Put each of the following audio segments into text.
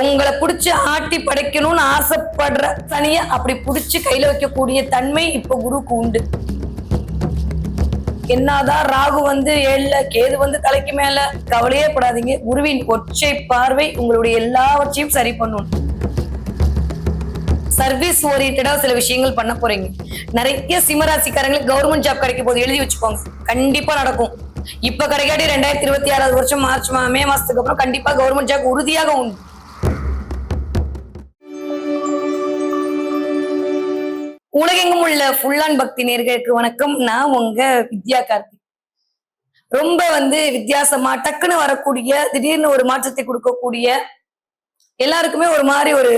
உங்களை பிடிச்சி ஆட்டி படைக்கணும்னு ஆசைப்படுற தனிய அப்படி பிடிச்சி கையில வைக்கக்கூடிய தன்மை இப்ப குருக்கு உண்டு. என்னதான் ராகு வந்து ஏழுல கேது வந்து தலைக்கு மேல கவலையே படாதீங்க. குருவின் ஒற்றை பார்வை உங்களுடைய எல்லாவற்றையும் சரி பண்ணும். சர்வீஸ் ஓரியன்டா சில விஷயங்கள் பண்ண போறீங்க. நிறைய சிம்மராசிக்காரங்களுக்கு கவர்மெண்ட் ஜாப் கிடைக்க போது எழுதி வச்சுக்கோங்க. கண்டிப்பா நடக்கும். இப்ப கிடைக்காட்டி ரெண்டாயிரத்தி இருபத்தி ஆறாவது வருஷம் மார்ச் மா- மே மாசத்துக்கு அப்புறம் கண்டிப்பா கவர்மெண்ட் ஜாப் உறுதியாக உண்டு. உலகெங்கும் உள்ள ஃபுல்லான் பக்தி நேர்களுக்கு வணக்கம். நான் உங்க வித்யா கார்த்தி. ரொம்ப வந்து வித்தியாசமா டக்குன்னு வரக்கூடிய திடீர்னு ஒரு மாற்றத்தை கொடுக்கக்கூடிய எல்லாருக்குமே ஒரு மாதிரி ஒரு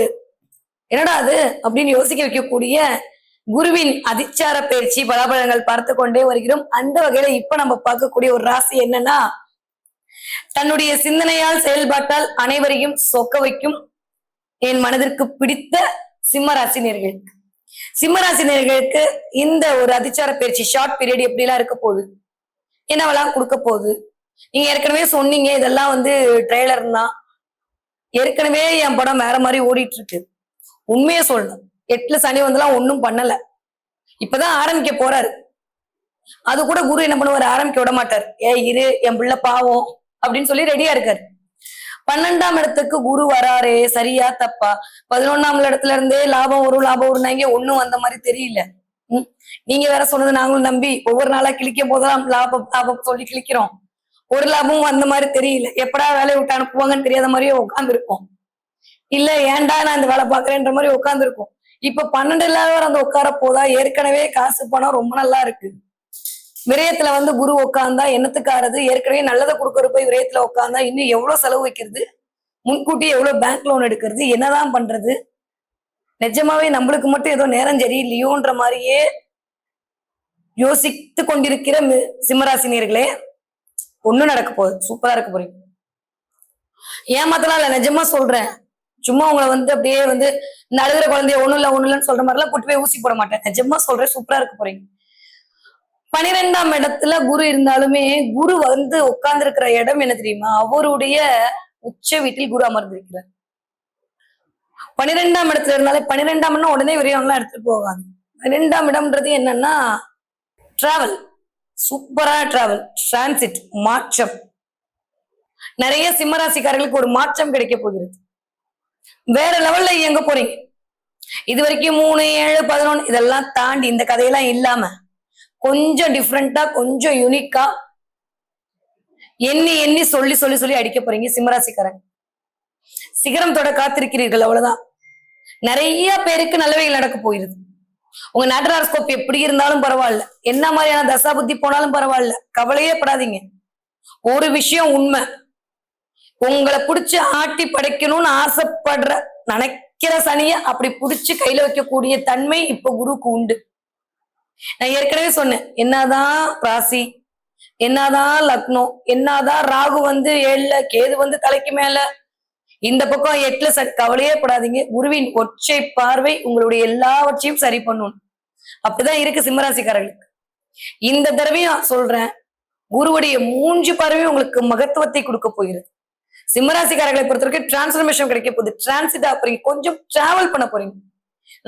என்னடா அது? அப்படின்னு யோசிக்க வைக்கக்கூடிய குருவின் அதிச்சார பயிற்சி பலாபலங்கள் பார்த்து கொண்டே வருகிறோம். அந்த வகையில இப்ப நம்ம பார்க்கக்கூடிய ஒரு ராசி என்னன்னா தன்னுடைய சிந்தனையால் செயல்பாட்டால் அனைவரையும் சொக்க வைக்கும் என் மனதிற்கு பிடித்த சிம்ம ராசினியர்களுக்கு சிம்மராசி ராசினியர்களுக்கு இந்த ஒரு அதிச்சார பயிற்சி ஷார்ட் பீரியட் எப்படிலாம் இருக்க போகுது? என்னவெல்லாம் கொடுக்க போகுது? நீங்க ஏற்கனவே சொன்னீங்க இதெல்லாம் வந்து ட்ரெய்லர் தான். ஏற்கனவே என் படம் வேற மாதிரி ஓடிட்டு இருக்கு உண்மையை சொல்லணும். எட்டுல சனி வந்தெல்லாம் ஒன்றும் பண்ணல. இப்பதான் ஆரம்பிக்க போறாரு. அது கூட குரு என்ன பண்ணுவாரு? ஆரம்பிக்க விட மாட்டார். ஏ இரு என் பிள்ளை பாவம் அப்படின்னு சொல்லி ரெடியா இருக்காரு. பன்னெண்டாம் இடத்துக்கு குரு வராரே சரியா தப்பா? பதினொன்னாம் இடத்துல இருந்தே லாபம் வரும் லாபம் வரும்னாங்க ஒண்ணும் வந்த மாதிரி தெரியல. உம் நீங்க வேற சொன்னது நாங்களும் நம்பி ஒவ்வொரு நாளா கிழிக்க போதெல்லாம் லாபம் லாபம் சொல்லி கிழிக்கிறோம். ஒரு லாபமும் வந்த மாதிரி தெரியல. எப்படா வேலையை விட்டு அனுப்புவாங்கன்னு தெரியாத மாதிரியே உட்காந்துருக்கோம் இல்ல ஏன்டா நான் இந்த வேலை பாக்குறேன்ற மாதிரி உட்காந்துருக்கோம் இப்ப பன்னெண்டு இல்லாதவர் அந்த உட்கார போதா? ஏற்கனவே காசு பணம் ரொம்ப நல்லா இருக்கு. விரயத்துல வந்து குரு உட்காந்தா என்னத்துக்காரது ஏற்கனவே நல்லதை கொடுக்கற போய் விரயத்துல உட்காந்தா இன்னும் எவ்வளவு செலவு வைக்கிறது? முன்கூட்டி எவ்வளவு பேங்க் லோன் எடுக்கிறது? என்னதான் பண்றது? நிஜமாவே நம்மளுக்கு மட்டும் ஏதோ நேரம் சரியில்லையோன்ற மாதிரியே யோசித்து கொண்டிருக்கிற மி- சிம்மராசினியர்களே ஒன்றும் நடக்க போகுது. சூப்பரா இருக்க போறீங்க. ஏமாத்தலாம் இல்ல நிஜமா சொல்றேன். சும்மா உங்களை வந்து அப்படியே வந்து இந்த அழுகிற குழந்தைய ஒண்ணும் இல்ல ஒண்ணும் இல்லைன்னு சொல்ற மாதிரிலாம் கூட்டு போய் ஊசி போட மாட்டேன். நிஜமா சொல்றேன் சூப்பரா இருக்க போறீங்க. பனிரெண்டாம் இடத்துல குரு இருந்தாலுமே குரு வந்து உட்கார்ந்து இருக்கிற இடம் என்ன தெரியுமா? அவருடைய உச்ச வீட்டில் குரு அமர்ந்திருக்கிறார். பனிரெண்டாம் இடத்துல இருந்தாலே பனிரெண்டாம்னா உடனே விரைவெல்லாம் எடுத்துட்டு போகாது. பன்னிரெண்டாம் இடம்ன்றது என்னன்னா டிராவல் சூப்பரா டிராவல் டிரான்சிட் மாற்றம். நிறைய சிம்மராசிக்காரர்களுக்கு ஒரு மாற்றம் கிடைக்க போகிறது. வேற லெவல்ல இயங்க போறீங்க. இது வரைக்கும் மூணு ஏழு பதினொன்னு இதெல்லாம் தாண்டி இந்த கதையெல்லாம் இல்லாம கொஞ்சம் டிஃப்ரெண்டா கொஞ்சம் யூனிக்கா எண்ணி எண்ணி சொல்லி சொல்லி சொல்லி அடிக்க போறீங்க சிம்மராசிக்காரங்க. சிகரம் தொட காத்திருக்கிறீர்கள் அவ்வளவுதான். நிறைய பேருக்கு நல்லவைகள் நடக்க போயிருது. உங்க நேட்டராஸ்கோப் எப்படி இருந்தாலும் பரவாயில்ல. என்ன மாதிரியான தசா புத்தி போனாலும் பரவாயில்ல. கவலையே படாதீங்க. ஒரு விஷயம் உண்மை. உங்களை பிடிச்சி ஆட்டி படைக்கணும்னு ஆசைப்படுற நினைக்கிற சனிய அப்படி பிடிச்சி கையில வைக்கக்கூடிய தன்மை இப்ப குருக்கு உண்டு. நான் ஏற்கனவே சொன்னேன். என்னதான் ராசி என்னதான் லக்னம் என்னதான் ராகு வந்து ஏழுல கேது வந்து தலைக்கு மேல இந்த பக்கம் எட்டுல சரி கவலையே படாதீங்க. குருவின் ஒற்றை பார்வை உங்களுடைய எல்லாவற்றையும் சரி பண்ணும். அப்படிதான் இருக்கு சிம்மராசிக்காரர்களுக்கு. இந்த தடவையும் சொல்றேன் குருவுடைய மூன்று பார்வையும் உங்களுக்கு மகத்துவத்தை கொடுக்க போகிறது. சிம்மராசிக்காரர்களை பொறுத்த வரைக்கும் டிரான்ஸ்ஃபர்மேஷன் கிடைக்க போகுது டிரான்சிட் போறீங்க. கொஞ்சம் டிராவல் பண்ண போறீங்க.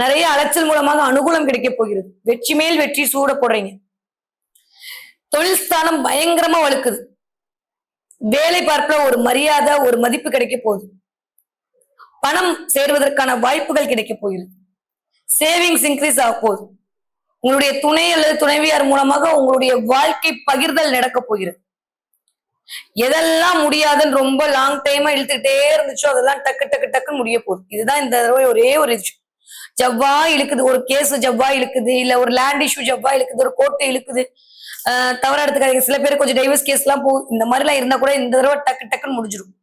நிறைய அலைச்சல் மூலமாக அனுகூலம் கிடைக்க போகிறது. வெற்றி மேல் வெற்றி சூட போடுறீங்க தொழில் ஸ்தானம் பயங்கரமா வழுக்குது. வேலை பார்ப்புல ஒரு மரியாதை ஒரு மதிப்பு கிடைக்க போகுது. பணம் சேர்வதற்கான வாய்ப்புகள் கிடைக்க போகிறது சேவிங்ஸ் இன்க்ரீஸ் ஆக போகுது. உங்களுடைய துணை அல்லது துணைவியார் மூலமாக உங்களுடைய வாழ்க்கை பகிர்தல் நடக்க போகிறது. எதெல்லாம் முடியாதுன்னு ரொம்ப லாங் டைமா இழுத்துக்கிட்டே இருந்துச்சோ அதெல்லாம் டக்கு டக்கு டக்குன்னு முடிய போகுது. இதுதான் இந்த தடவை ஒரே ஒரு விஷயம் ஜவ்வா இழுக்குது ஒரு கேஸ் ஜவ்வா இழுக்குது இல்ல ஒரு லேண்ட் இஷ்யூ ஜவ்வா இழுக்குது ஒரு கோர்ட்டு இழுக்குது. ஆஹ் தவறா எடுத்துக்காதீங்க. சில பேர் கொஞ்சம் டைவர்ஸ் கேஸ் எல்லாம் போகும் இந்த மாதிரி எல்லாம் இருந்தா கூட இந்த தடவை டக்கு டக்குன்னு முடிஞ்சிடும்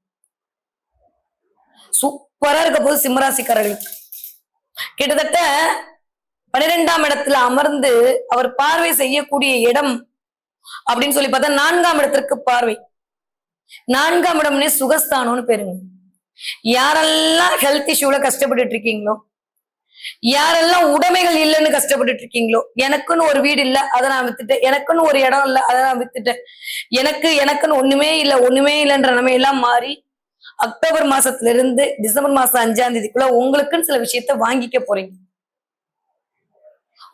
சூப்பரா இருக்க போது சிம்மராசிக்காரர்களுக்கு. கிட்டத்தட்ட பன்னிரெண்டாம் இடத்துல அமர்ந்து அவர் பார்வை செய்யக்கூடிய இடம் அப்படின்னு சொல்லி பார்த்தா நான்காம் இடத்திற்கு பார்வை. நான்காம் இடம்னே சுகஸ்தானம்னு பேருங்க. யாரெல்லாம் ஹெல்த் இஷ்யூல கஷ்டப்பட்டுட்டு இருக்கீங்களோ யாரெல்லாம் உடைமைகள் இல்லைன்னு கஷ்டப்பட்டுட்டு இருக்கீங்களோ எனக்குன்னு ஒரு வீடு இல்ல அதை நான் வித்துட்டேன். எனக்குன்னு ஒரு இடம் இல்ல அதை நான் வித்துட்டேன். எனக்கு எனக்குன்னு ஒண்ணுமே இல்ல ஒண்ணுமே இல்லைன்ற நிலைமையெல்லாம் மாறி அக்டோபர் மாசத்துல இருந்து டிசம்பர் மாசம் அஞ்சாம் தேதிக்குள்ள உங்களுக்குன்னு சில விஷயத்த வாங்கிக்க போறீங்க.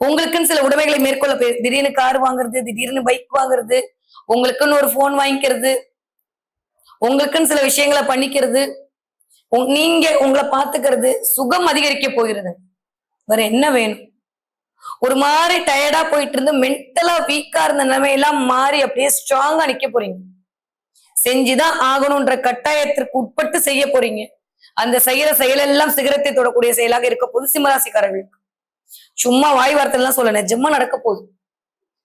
உங்களுக்குன்னு சில உடைமைகளை மேற்கொள்ள போய் திடீர்னு கார் வாங்குறது திடீர்னு பைக் வாங்குறது உங்களுக்குன்னு ஒரு போன் வாங்கிக்கிறது உங்களுக்குன்னு சில விஷயங்களை பண்ணிக்கிறது நீங்க உங்களை பாத்துக்கிறது சுகம் அதிகரிக்க போகிறது. வேற என்ன வேணும்? ஒரு மாதிரி டயர்டா போயிட்டு இருந்து மென்டலா வீக்கா இருந்த நிலைமையெல்லாம் மாறி அப்படியே ஸ்ட்ராங்கா நிக்க போறீங்க. செஞ்சுதான் ஆகணும்ன்ற கட்டாயத்திற்கு உட்பட்டு செய்ய போறீங்க. அந்த செய்யற செயலெல்லாம் சிகரத்தை தொடக்கூடிய செயலாக இருக்க போது சிம்மராசிக்காரர்களுக்கு சும்மா வாய் வார்த்தை எல்லாம் சொல்ல நிஜமா நடக்க போகுது.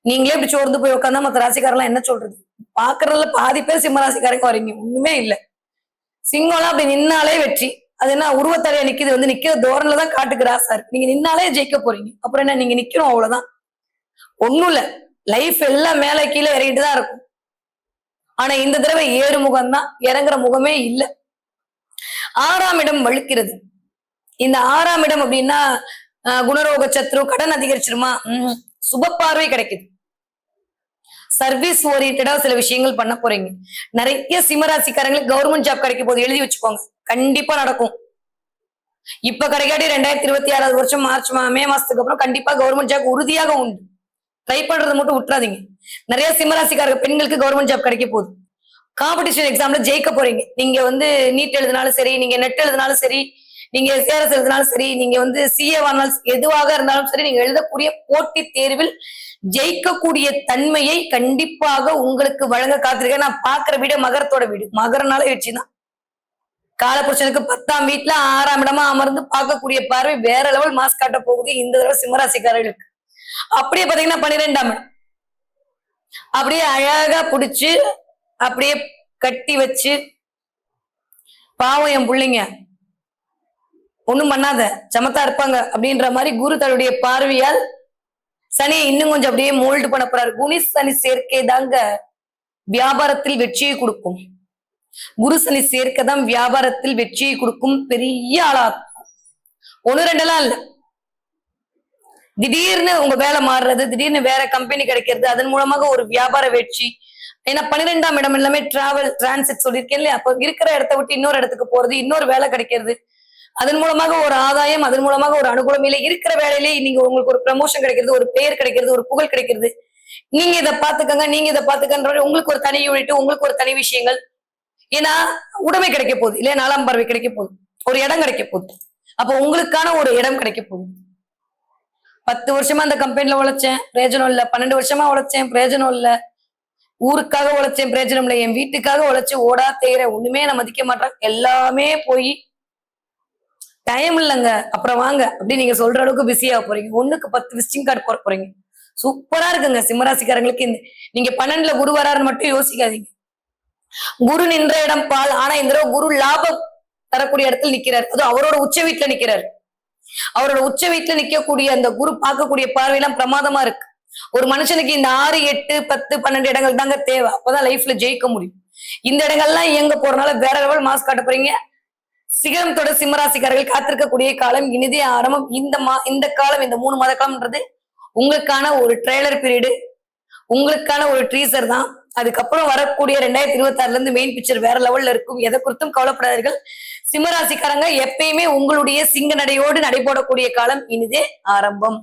நீங்களே இப்படி சோர்ந்து போய் உட்காந்தா மத்த ராசிக்காரெல்லாம் என்ன சொல்றது? பாக்குறதுல பாதி பேர் சிம்மராசிக்காரங்க வரீங்க. ஒண்ணுமே இல்ல. சிங்கம்லாம் அப்படி நின்னாலே வெற்றி. அது என்ன உருவத்தலையா நிக்குது வந்து நிக்கிற தோரணில தான் காட்டுக்கு ராசா இருக்கு. நீங்க நின்னாலே ஜெயிக்க போறீங்க. அப்புறம் என்ன நீங்க நிக்கணும் அவ்வளவுதான். ஒண்ணும் இல்ல. லைஃப் எல்லாம் மேல கீழே இறங்கிட்டு தான் இருக்கும். ஆனா இந்த தடவை ஏறு முகம் தான் இறங்குற முகமே இல்லை. ஆறாம் இடம் வழுக்கிறது. இந்த ஆறாம் இடம் அப்படின்னா குணரோக சத்ரு கடன் அதிகரிச்சிருமா? உம் சுப பார்வை கிடைக்குது. சர்வீஸ் ஓரியன்டா சில விஷயங்கள் பண்ண போறீங்க. நிறைய சிம்மராசிக்காரங்களுக்கு கவர்மெண்ட் ஜாப் கிடைக்க போது எழுதி வச்சுக்கோங்க. கண்டிப்பா நடக்கும். இப்ப கிடைக்காட்டி ரெண்டாயிரத்தி இருபத்தி ஆறாவது வருஷம் மார்ச் மா- மே மாசத்துக்கு அப்புறம் கண்டிப்பா கவர்மெண்ட் ஜாப் உறுதியாக உண்டு. ட்ரை பண்றதை மட்டும் விட்டுறாதீங்க. நிறைய சிம்மராசிக்கார பெண்களுக்கு கவர்மெண்ட் ஜாப் கிடைக்க போகுது. காம்படிஷன் எக்ஸாம்ல ஜெயிக்க போறீங்க. நீங்க வந்து நீட் எழுதினாலும் சரி நீங்க நெட் எழுதினாலும் சரி நீங்க சேரஸ் எழுதினாலும் சரி நீங்க வந்து சிஏ வாங்கினாலும் எதுவாக இருந்தாலும் சரி நீங்க எழுதக்கூடிய போட்டி தேர்வில் ஜெயிக்கக்கூடிய தன்மையை கண்டிப்பாக உங்களுக்கு வழங்க காத்திருக்கேன். நான் பாக்குற வீடு மகரத்தோட வீடு. மகரனால வச்சுதான் தான். காலபுருஷனுக்கு பத்தாம் வீட்டுல ஆறாம் இடமா அமர்ந்து பார்க்கக்கூடிய பார்வை வேற லெவல் மாஸ் காட்ட போகுது இந்த தடவை சிம்மராசிக்காரர்களுக்கு. அப்படியே பாத்தீங்கன்னா பன்னிரெண்டாம் இடம். அப்படியே அழகா புடிச்சு அப்படியே கட்டி வச்சு பாவம் என் பிள்ளைங்க. ஒண்ணும் பண்ணாத. சமத்தா இருப்பாங்க. அப்படின்ற மாதிரி குரு தன்னுடைய பார்வையால் சனியை இன்னும் கொஞ்சம் அப்படியே மோல்டு பண்ண போறாரு. குனி சனி சேர்க்கை தாங்க வியாபாரத்தில் வெற்றியை கொடுக்கும். குரு சனி சேர்க்கை தான் வியாபாரத்தில் வெற்றியை கொடுக்கும். பெரிய ஆளா இருக்கும். ஒண்ணு ரெண்டெல்லாம் இல்ல. திடீர்னு உங்க வேலை மாறுறது திடீர்னு வேற கம்பெனி கிடைக்கிறது அதன் மூலமாக ஒரு வியாபார வெற்றி. ஏன்னா பன்னிரெண்டாம் இடம் எல்லாமே டிராவல் டிரான்சிட் சொல்லியிருக்கேன் இல்லையா? அப்போ இருக்கிற இடத்த விட்டு இன்னொரு இடத்துக்கு போறது இன்னொரு வேலை கிடைக்கிறது. அதன் மூலமாக ஒரு ஆதாயம் அதன் மூலமாக ஒரு அனுகூலம் இல்லை. இருக்கிற வேலையிலேயே நீங்க உங்களுக்கு ஒரு ப்ரமோஷன் கிடைக்கிறது ஒரு பெயர் கிடைக்கிறது ஒரு புகழ் கிடைக்கிறது. நீங்க இதை பாத்துக்கங்க நீங்க இதை பாத்துக்கன்ற உங்களுக்கு ஒரு தனி யூனிட் உங்களுக்கு ஒரு தனி விஷயங்கள். ஏன்னா உடைமை கிடைக்க போகுது. இல்லையா நாலாம் பார்வை கிடைக்க போகுது. ஒரு இடம் கிடைக்க போகுது. அப்போ உங்களுக்கான ஒரு இடம் கிடைக்க போகுது. பத்து வருஷமா அந்த கம்பெனில உழைச்சேன். பிரயோஜனம் இல்ல. பன்னெண்டு வருஷமா உழைச்சேன். பிரயோஜனம் இல்ல. ஊருக்காக உழைச்சேன். பிரயோஜனம் இல்லை. என் வீட்டுக்காக உழைச்சு ஓடா தேயிற ஒண்ணுமே நான் மதிக்க மாட்டேன் எல்லாமே போய் டைம் இல்லைங்க. அப்புறம் வாங்க. அப்படி நீங்க சொல்ற அளவுக்கு பிஸியாக போறீங்க. ஒண்ணுக்கு பத்து விசிட்டிங் கார்டு போட போறீங்க. சூப்பரா இருக்குங்க. சிம்மராசிக்காரங்களுக்கு இந்த நீங்க பன்னெண்டுல குரு வராருன்னு மட்டும் யோசிக்காதீங்க. குரு நின்ற இடம் பால். ஆனா இந்த தடவை குரு லாபம் தரக்கூடிய இடத்துல நிக்கிறார். அதுவும் அவரோட உச்ச வீட்டுல நிக்கிறார். அவரோட உச்ச வீட்டுல நிக்கக்கூடிய அந்த குரு பார்க்கக்கூடிய பார்வையெல்லாம் பிரமாதமா இருக்கு. ஒரு மனுஷனுக்கு இந்த ஆறு எட்டு பத்து பன்னெண்டு இடங்கள் தாங்க தேவை. அப்பதான் லைஃப்ல ஜெயிக்க முடியும். இந்த இடங்கள்லாம் இயங்க போறதுனால வேற லெவல் மாஸ்க் காட்ட போறீங்க. சிகரம் தொட சிம்மராசிக்காரர்கள் காத்திருக்கக்கூடிய காலம் இனிதே ஆரம்பம். இந்த மா இந்த காலம் இந்த மூணு மாத காலம்ன்றது உங்களுக்கான ஒரு ட்ரெய்லர் பீரியடு உங்களுக்கான ஒரு ட்ரீசர் தான். அதுக்கப்புறம் வரக்கூடிய ரெண்டாயிரத்தி இருபத்தி ஆறுல இருந்து மெயின் பிக்சர் வேற லெவல்ல இருக்கும். எதை குறித்தும் கவலைப்படாதீர்கள். சிம்மராசிக்காரங்க எப்பயுமே உங்களுடைய சிங்க நடையோடு நடைபோடக்கூடிய காலம் இனிதே ஆரம்பம்.